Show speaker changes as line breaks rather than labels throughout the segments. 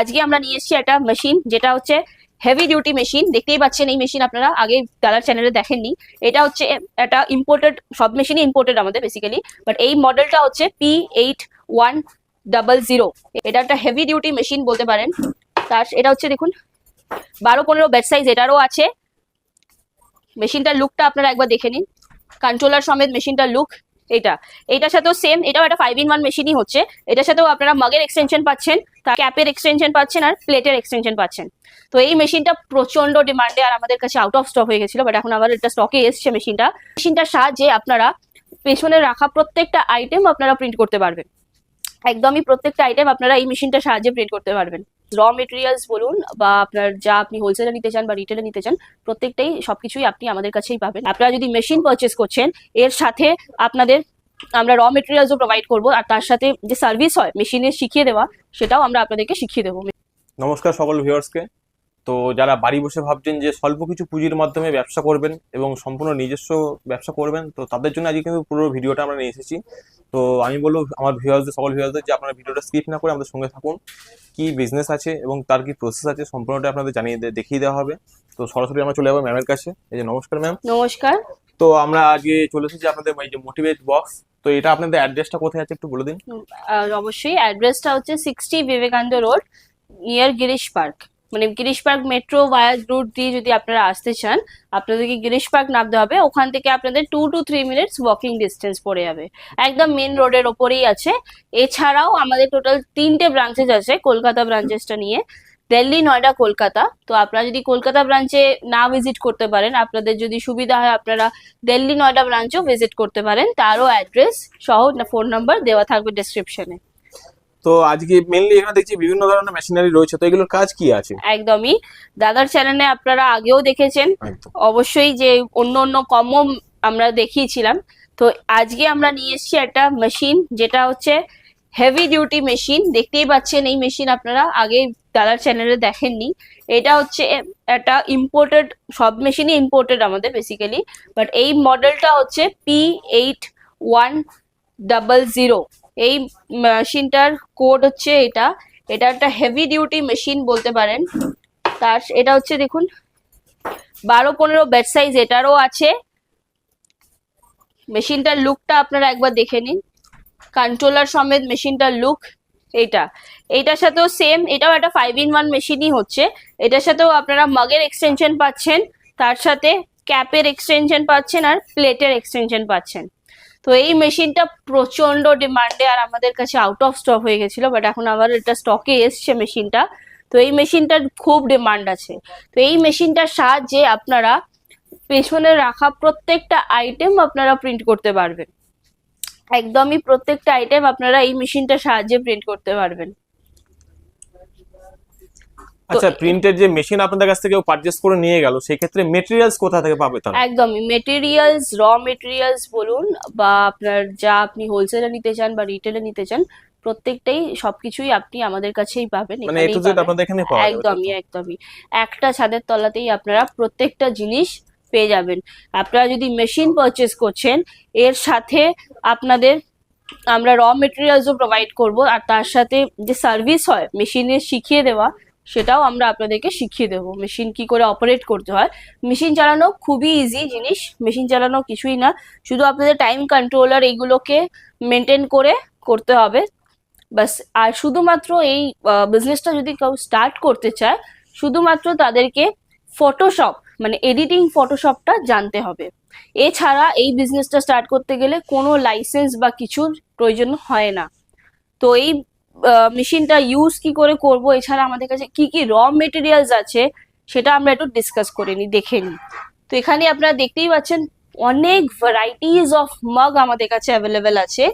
আজকে আমরা নিয়ে এসেছি একটা মেশিন যেটা হচ্ছে হেভি ডিউটি মেশিন দেখতেই পাচ্ছেন এই মেশিন আপনারা, আগে দাদার চ্যানেলে দেখেননি। এটা হচ্ছে একটা ইম্পোর্টেড সব মেশিনই ইম্পোর্টেড আমাদের বেসিক্যালি বাট এই মডেলটা হচ্ছে P eight one double zero এটা একটা হেভি ডিউটি মেশিন বলতে পারেন। তার, এটা হচ্ছে দেখুন, বারো পনেরো বেড সাইজ এটারও আছে। মেশিনটার লুকটা আপনারা একবার দেখে নিন। কন্ট্রোলার সমেত মেশিনটার লুক এটা এটার সাথেও সেম এটাও একটা ফাইভ ইন ওয়ান মেশিনই হচ্ছে। এটার সাথেও আপনারা মাগের এক্সটেনশন পাচ্ছেন ক্যাপের এক্সটেনশন পাচ্ছেন আর প্লেটের এক্সটেনশন পাচ্ছেন। তো এই মেশিনটা প্রচণ্ড ডিমান্ডে আর আমাদের কাছে আউট অফ স্টক হয়ে গেছিল বাট এখন আবার এটা স্টকে এসছে মেশিনটা মেশিনটার সাহায্যে আপনারা পেছনে রাখা প্রত্যেকটা আইটেম আপনারা প্রিন্ট করতে পারবেন। একদমই প্রত্যেকটা আইটেম আপনারা এই মেশিনটার সাহায্যে প্রিন্ট করতে পারবেন। র মেটেরিয়ালস বলুন বা আপনার যা আপনি হোলসেলে নিতে চান বা রিটেলে নিতে চান, প্রত্যেকটাই সবকিছুই আপনি আমাদের কাছেই পাবেন। আপনারা যদি মেশিন পারচেস করছেন, এর সাথে আপনাদের আমরা র মেটেরিয়ালসও প্রোভাইড করব আর তার সাথে যে সার্ভিস হয় মেশিনে শিখিয়ে দেওয়া, সেটাও আমরা আপনাদেরকে শিখিয়ে দেবো।
নমস্কার সকল ভিউয়ার্সকে তো যারা বাড়ি বসে ভাবছেন যে স্বল্প কিছু পুঁজির মাধ্যমে ব্যবসা করবেন এবং সম্পূর্ণ নিজস্ব ব্যবসা করবেন, তো তাদের জন্য আজকে কিন্তু পুরো ভিডিওটা আমরা নিয়ে এসেছি। তো আমি বলব আমার ভিউয়ার্সদের সকল ভিউয়ার্সদের যে আপনারা ভিডিওটা স্কিপ না করে আমাদের সঙ্গে থাকুন। কি বিজনেস আছে এবং তার কি প্রসেস আছে সম্পূর্ণটা আপনাদের জানিয়ে দে- দেখিয়ে দেওয়া হবে। তো সরাসরি আমরা চলে যাব ম্যামের কাছে। এই যে নমস্কার ম্যাম
নমস্কার।
তো আমরা আজকে চলে এসেছি আপনাদের এই যে মোটিভেট বক্স তো এটা আপনাদের অ্যাড্রেসটা কোথায় আছে একটু বলে দিন।
অবশ্যই অ্যাড্রেসটা হচ্ছে sixty Vivekananda road near Girish park মানে Girish park metro via route দিয়ে যদি আপনারা আসতে চান, আপনাদেরকে গিরিশ পার্ক নামতে হবে। ওখান থেকে আপনাদের two two three minutes walking distance পড়ে যাবে। একদম মেন রোডের ওপরেই আছে। এছাড়াও আমাদের টোটাল তিনটে ব্রাঞ্চেস আছে কলকাতা ব্রাঞ্চেসটা নিয়ে। দিল্লি, নয়ডা, কলকাতা। তো আপনারা যদি কলকাতা ব্রাঞ্চে না ভিজিট করতে পারেন, আপনাদের যদি সুবিধা হয় আপনারা দিল্লি, নয়ডা ব্রাঞ্চও ভিজিট করতে পারেন। তারও অ্যাড্রেস সহ ফোন নাম্বার দেওয়া থাকবে ডেসক্রিপশনে
তো আজকে মেনলি এখানে দেখছি বিভিন্ন ধরনের মেশিনারি রয়েছে তো এগুলোর কাজ কি আছে?
একদমই। দাদার চ্যানেলে আপনারা আগেও দেখেছেন। অবশ্যই যে অন্য অন্য কমও আমরা দেখিয়েছিলাম। তো আজকে আমরা নিয়ে এসেছি একটা মেশিন যেটা হচ্ছে হেভি ডিউটি মেশিন দেখতেই পাচ্ছেন এই মেশিন আপনারা আগে দাদার চ্যানেলে দেখেননি। এটা হচ্ছে একটা ইম্পোর্টেড সব মেশিনই ইম্পোর্টেড আমাদের বেসিক্যালি বাট এই মডেলটা হচ্ছে P eight one double zero এই মেশিনটার কোড হচ্ছে এটা। এটা একটা হেভি ডিউটি মেশিন বলতে পারেন। তার এটা হচ্ছে দেখুন, বারো পনেরো বেড সাইজ এটারও আছে। মেশিনটার লুকটা আপনারা একবার দেখে নিন। কন্ট্রোলার সমেত মেশিনটার লুক এইটা। এটার সাথেও সেম এটাও একটা ফাইভ ইন ওয়ান মেশিনই হচ্ছে। এটার সাথেও আপনারা মগের এক্সটেনশন পাচ্ছেন, তার সাথে ক্যাপের এক্সটেনশন পাচ্ছেন আর প্লেটের এক্সটেনশন পাচ্ছেন। তো এই মেশিনটা প্রচণ্ড ডিমান্ডে আর আমাদের কাছে আউট অফ স্টক হয়ে গেছিল বাট এখন আবার এটা স্টকে এসছে মেশিনটা। তো এই মেশিনটার খুব ডিমান্ড আছে। তো এই মেশিনটার সাহায্যে আপনারা পেছনে রাখা প্রত্যেকটা আইটেম আপনারা প্রিন্ট করতে পারবেন। একদমই প্রত্যেকটা আইটেম আপনারা এই মেশিনটার সাহায্যে প্রিন্ট করতে পারবেন।
আচ্ছা প্রিন্টের যে মেশিন আপনাদের কাছ থেকে পারচেস করে নিয়ে গেল সেই ক্ষেত্রে মেটেরিয়ালস কোথা থেকে পাবে তারা?
একদমই মেটেরিয়ালস র মেটেরিয়ালস বলুন বা আপনার যা আপনি হোলসেলে নিতে চান বা রিটেলে নিতে চান প্রত্যেকটাই সবকিছুই আপনি আমাদের কাছেই পাবেন
মানে এ টু জেড আপনাদের এখানে পাওয়া যাবে
একদমই একদমই। একটা ছাদের তলাতেই আপনারা প্রত্যেকটা জিনিস পেয়ে যাবেন। আপনারা যদি মেশিন পারচেস করছেন এর সাথে আপনাদের আমরা র মেটেরিয়ালসও প্রোভাইড করব আর তার সাথে যে সার্ভিস হয় মেশিনে শিখিয়ে দেওয়া সেটাও আমরা আপনাদেরকে শিখিয়ে দেবো। মেশিন কি করে অপারেট করতে হয়? মেশিন চালানো খুবই ইজি জিনিস। মেশিন চালানো কিছুই না। শুধু আপনাদের টাইম কন্ট্রোলার এইগুলোকে মেনটেন করে করতে হবে। বাস আর শুধুমাত্র এই বিজনেসটা যদি কেউ স্টার্ট করতে চায়, শুধুমাত্র তাদেরকে ফটোশপ মানে এডিটিং ফটোশপটা জানতে হবে। এছাড়া এই বিজনেসটা স্টার্ট করতে গেলে কোনো লাইসেন্স বা কিছুর প্রয়োজন হয় না। তো এই মেশিনটা ইউজ কি করে করব, এছাড়া আমাদের কাছে কি কি র মেটেরিয়ালস আছে, সেটা আমরা একটু ডিসকাস করে নিই, দেখে নিই। তো এখানে আপনারা দেখতেই পাচ্ছেন, অনেক ভ্যারাইটিস অফ মাগ আমাদের কাছে অ্যাভেলেবেল আছে।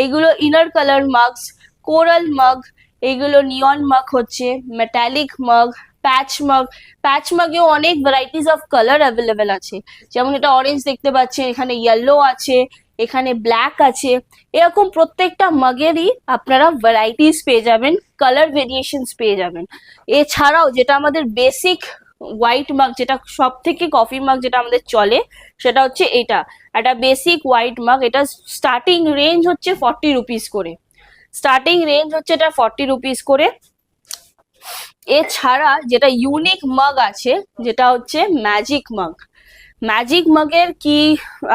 এইগুলো ইনার কালার মাগস কোরাল মাগ এইগুলো নিয়ন মাগ হচ্ছে মেটালিক মাগ প্যাচ মাগ প্যাচ মাগেও অনেক ভ্যারাইটিস অফ কালার অ্যাভেলেবেল আছে। যেমন এটা অরেঞ্জ দেখতে পাচ্ছেন, এখানে ইয়েলো আছে এখানে ব্ল্যাক আছে। এরকম প্রত্যেকটা মাগেরই আপনারা ভ্যারাইটিস পেয়ে যাবেন কালার ভেরিয়েশনস পেয়ে যাবেন। এছাড়াও যেটা আমাদের বেসিক হোয়াইট মাগ যেটা সব থেকে কফি মাগ যেটা আমাদের চলে, সেটা হচ্ছে এটা। একটা বেসিক হোয়াইট মাগ এটা স্টার্টিং রেঞ্জ হচ্ছে ফর্টি রুপিস করে। স্টার্টিং রেঞ্জ হচ্ছে এটা ফর্টি রুপিস করে। এছাড়া যেটা ইউনিক মাগ আছে, যেটা হচ্ছে ম্যাজিক মাগ ম্যাজিক মাগের কি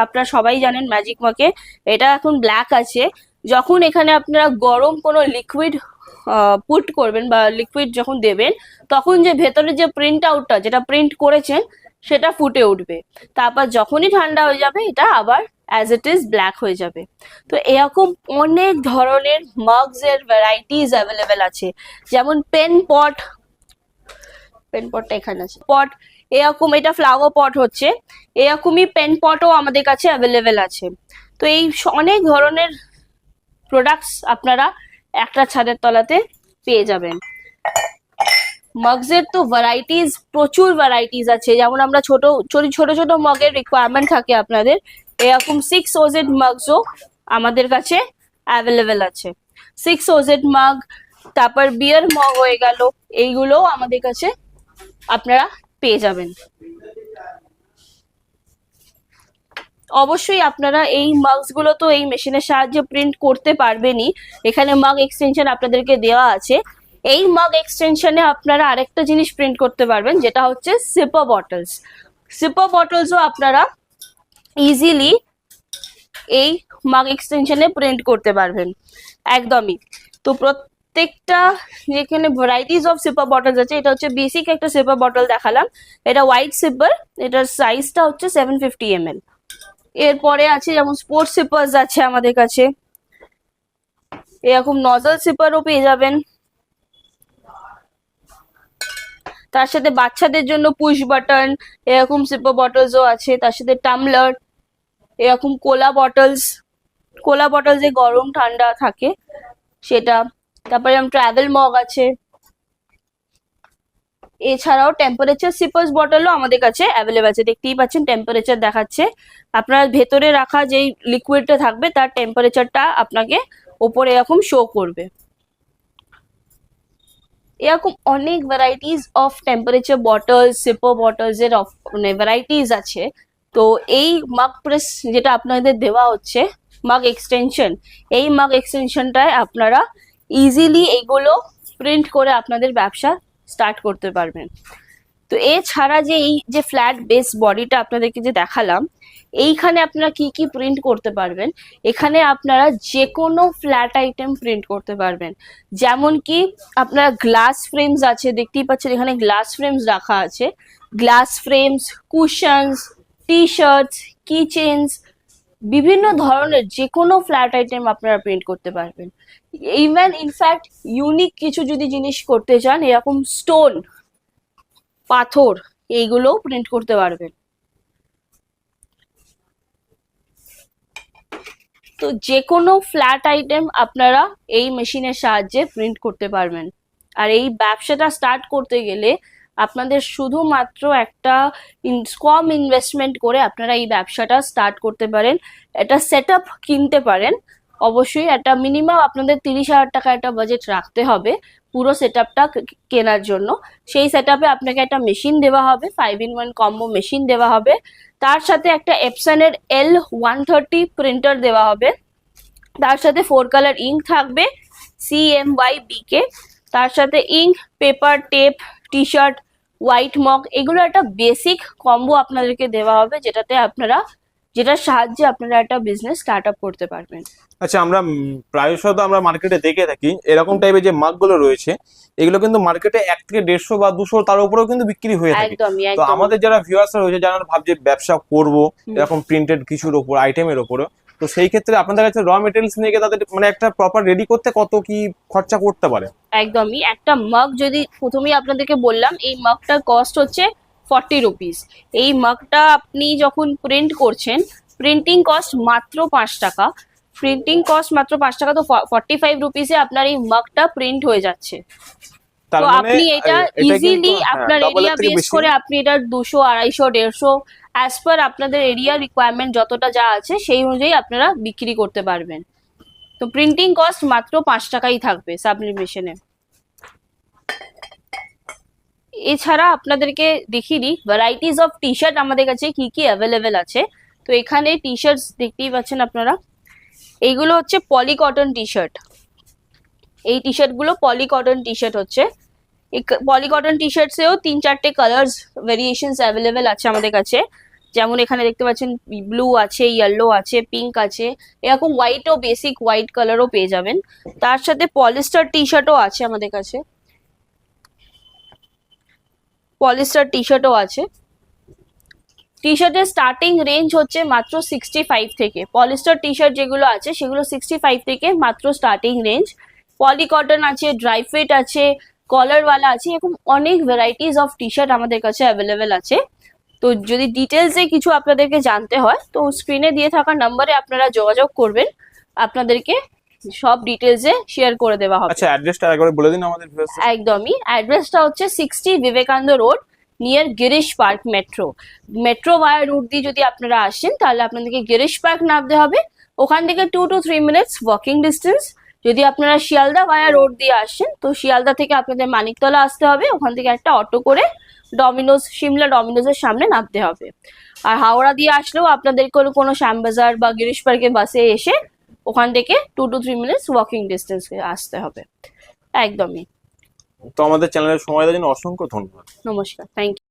আপনারা সবাই জানেন ম্যাজিক মাগে এটা এখন ব্ল্যাক আছে। যখন এখানে আপনারা গরম কোনো লিকুইড পুট করবেন বা লিকুইড যখন দেবেন, তখন যে ভেতরে যে প্রিন্ট আউটটা যেটা প্রিন্ট করেছেন, সেটা ফুটে উঠবে। তারপর যখনই ঠান্ডা হয়ে যাবে, এটা আবার অ্যাজ ইট ইজ ব্ল্যাক হয়ে যাবে। তো এরকম অনেক ধরনের মাগস এর ভ্যারাইটিস অ্যাভেলেবেল আছে। যেমন পেন পট পেন পটটা এখানে আছে। পট এরকম এটা ফ্লাওয়ার পট হচ্ছে। এরকমই পেন পটও আমাদের কাছে অ্যাভেলেবেল আছে। তো এই অনেক ধরনের প্রোডাক্টস আপনারা একটা ছাদের তলাতে পেয়ে যাবেন। মগসের তো ভ্যারাইটিস প্রচুর ভ্যারাইটিস আছে। যেমন আমরা ছোট ছোট ছোট ছোট মগের রিকোয়ারমেন্ট থাকে আপনাদের। এরকম সিক্স ওজেড মগসও আমাদের কাছে অ্যাভেলেবেল আছে। সিক্স ওজেড মগ তারপর বিয়ার মগ হয়ে গেল। এইগুলোও আমাদের কাছে আপনারা পেয়ে যাবেন। অবশ্যই আপনারা এই মাগসগুলো তো এই মেশিনের সাহায্যে প্রিন্ট করতে পারবেনই। এখানে মাগ এক্সটেনশন আপনাদেরকে দেওয়া আছে। এই মাগ এক্সটেনশনে আপনারা আরেকটা জিনিস প্রিন্ট করতে পারবেন, যেটা হচ্ছে সিপার বটলস সিপার বটলসও আপনারা ইজিলি এই মাগ এক্সটেনশনে প্রিন্ট করতে পারবেন। একদমই। তো প্রত্যেকটা যেখানে ভ্যারাইটিস অফ সিপার বটলস আছে, এটা হচ্ছে বেসিক একটা সিপার বটল দেখালাম। এটা হোয়াইট সিপার এটার সাইজটা হচ্ছে সেভেন ফিফটি এম এরপরে আছে যেমন স্পোর্টস সিপার্স আছে আমাদের কাছে। এরকম নজল সিপারও পেয়ে যাবেন। তার সাথে বাচ্চাদের জন্য পুশ বাটন এরকম সিপার বটলসও আছে। তার সাথে টামলার এরকম কোলা বটলস কোলা বটল যে গরম, ঠান্ডা থাকে। সেটা তারপরে যেমন ট্রাভেল মগ আছে। এছাড়াও টেম্পারেচার সিপার্স বটলও আমাদের কাছে অ্যাভেলেবেল আছে। দেখতেই পাচ্ছেন টেম্পারেচার দেখাচ্ছে। আপনার ভেতরে রাখা যেই লিকুইডটা থাকবে, তার টেম্পারেচারটা আপনাকে ওপরে এরকম শো করবে। এরকম অনেক varieties of temperature bottles sipper bottles এর of- মানে ভ্যারাইটিস আছে। তো এই মাগ প্রেস যেটা আপনাদের দেওয়া হচ্ছে মাগ এক্সটেনশন এই মাগ এক্সটেনশনটায় আপনারা ইজিলি এইগুলো প্রিন্ট করে আপনাদের ব্যবসা স্টার্ট করতে পারবেন। তো এছাড়া যে এই যে ফ্ল্যাট বেস বডিটা আপনাদেরকে যে দেখালাম, এইখানে আপনারা কি কি প্রিন্ট করতে পারবেন? এখানে আপনারা যে কোনো ফ্ল্যাট আইটেম প্রিন্ট করতে পারবেন। যেমন কি আপনারা গ্লাস ফ্রেমস আছে, দেখতেই পাচ্ছেন এখানে গ্লাস ফ্রেমস রাখা আছে। Glass frames cushions T shirts kitchens বিভিন্ন ধরনের যে কোনো ফ্ল্যাট আইটেম আপনারা প্রিন্ট করতে পারবেন। ইভেন ইনফ্যাক্ট ইউনিক কিছু যদি জিনিস করতে চান, এরকম স্টোন পাথর, এইগুলোও প্রিন্ট করতে পারবেন। তো যে কোনো ফ্ল্যাট আইটেম আপনারা এই মেশিনের সাহায্যে প্রিন্ট করতে পারবেন। আর এই ব্যবসাটা স্টার্ট করতে গেলে আপনাদের শুধুমাত্র একটা কম ইনভেস্টমেন্ট করে আপনারা এই ব্যবসাটা স্টার্ট করতে পারেন। একটা সেট কিনতে পারেন। অবশ্যই একটা মিনিমাম আপনাদের তিরিশ হাজার টাকা একটা বাজেট রাখতে হবে পুরো সেট কেনার জন্য। সেই সেট আপে আপনাকে একটা মেশিন দেওয়া হবে five in one combo machine দেওয়া হবে। তার সাথে একটা এপসানের এল ওয়ান থার্টি প্রিন্টার দেওয়া হবে। তার সাথে ফোর কালার ইঙ্ক থাকবে C M Y B K তার সাথে ink paper tape T shirt white mug এগুলো একটা বেসিক কম্বো আপনাদেরকে দেওয়া হবে যেটাতে আপনারা যেটার সাহায্যে আপনারা একটা বিজনেস স্টার্ট আপ করতে পারবেন।
আচ্ছা আমরা উম, প্রায়শত আমরা মার্কেটে দেখে থাকি এরকম টাইপের যে মাগগুলো রয়েছে এগুলো কিন্তু মার্কেটে এক থেকে দেড়শো বা দুশো তার উপরেও কিন্তু বিক্রি হয়ে থাকে। তো আমাদের যারা ভিউয়ার্স রয়েছে যারা ভাবছে ব্যবসা করব এরকম প্রিন্টেড কিছুর ওপর আইটেমের ওপরে তো সেই ক্ষেত্রে আপনাদের কাছে র মেটেরিয়ালস নিয়ে গিয়ে তাদের মানে একটা প্রপার রেডি করতে কত কি খরচা করতে পারে?
একদমই। একটা মগ যদি প্রথমেই আপনাদেরকে বললাম এই মগটার কস্ট হচ্ছে ফর্টি রুপিস এই মগটা আপনি যখন প্রিন্ট করছেন প্রিন্টিং কস্ট মাত্র পাঁচ টাকা। প্রিন্টিং কস্ট মাত্র পাঁচ টাকা তো ফর্টি ফাইভ রুপিসে আপনার এই মগটা প্রিন্ট হয়ে যাচ্ছে। তো
মানে
আপনি এটা ইজিলি
হ্যাঁ,
আপনার এরিয়া
এর
বেস করে আপনি এটা দুশো আড়াইশো দেড়শো অ্যাজ পার আপনাদের এরিয়া রিকোয়ারমেন্ট যতটা যা আছে সেই অনুযায়ী আপনারা বিক্রি করতে পারবেন। তো প্রিন্টিং কস্ট মাত্র পাঁচ টাকাই থাকবে সাবলিমেশনে এছাড়া আপনাদেরকে দিই ভ্যারাইটিস অফ টি শার্ট আমাদের কাছে কি কি অ্যাভেলেবেল আছে। তো এখানে টি শার্টস দেখতেই পাচ্ছেন আপনারা। এইগুলো হচ্ছে পলি কটন টি শার্ট এই টি শার্টগুলো পলি কটন টি শার্ট হচ্ছে পলিকটন টি শার্টসেও তিন চারটে কালার্স ভেরিয়েশনস অ্যাভেলেবেল আছে আমাদের কাছে। যেমন এখানে দেখতে পাচ্ছেন ব্লু আছে ইয়েলো আছে পিঙ্ক আছে, এরকম হোয়াইটও বেসিক হোয়াইট কালারও পেয়ে যাবেন। তার সাথে পলিস্টার টি শার্টও আছে আমাদের কাছে। পলিস্টার টি শার্টও আছে। টি শার্টের স্টার্টিং রেঞ্জ হচ্ছে মাত্র সিক্সটি ফাইভ থেকে। পলিস্টার টি শার্ট যেগুলো আছে, সেগুলো সিক্সটি ফাইভ থেকে মাত্র স্টার্টিং রেঞ্জ পলিকটন আছে ড্রাই ফিট আছে কলারওয়ালা আছে, এরকম অনেক ভ্যারাইটিস অফ টি শার্ট আমাদের কাছে অ্যাভেলেবেল আছে। তো যদি ডিটেলসে কিছু আপনাদেরকে জানতে হয় তো স্ক্রিনে দিয়ে থাকা নাম্বারে আপনারা যোগাযোগ করবেন। আপনাদেরকে সব ডিটেলসে শেয়ার করে দেওয়া হবে।
আচ্ছা অ্যাড্রেসটা একবার বলে দিন আমাদের
একদমই। অ্যাড্রেসটা হচ্ছে sixty Vivekananda road near Girish park metro metro via route দিয়ে যদি আপনারা আসেন তাহলে আপনাদেরকে গিরিশ পার্ক নামতে হবে। ওখান থেকে two two three minutes walking distance যদি আপনারা শিয়ালদা ভায়া রোড দিয়ে আসেন তো শিয়ালদা থেকে আপনাদের মানিকতলা আসতে হবে। ওখান থেকে একটা অটো করে ডমিনোজ সিমলা ডমিনোজের সামনে নামতে হবে। আর হাওড়া দিয়ে আসলেও আপনাদের কোনো কোনো শ্যামবাজার বা গিরিশ পার্কের বাসে এসে ওখান থেকে two two three minutes walking distance আসতে হবে। একদমই।
তো আমাদের চ্যানেলের সময় দেওয়ার জন্য অসংখ্য ধন্যবাদ।
নমস্কার। Thank you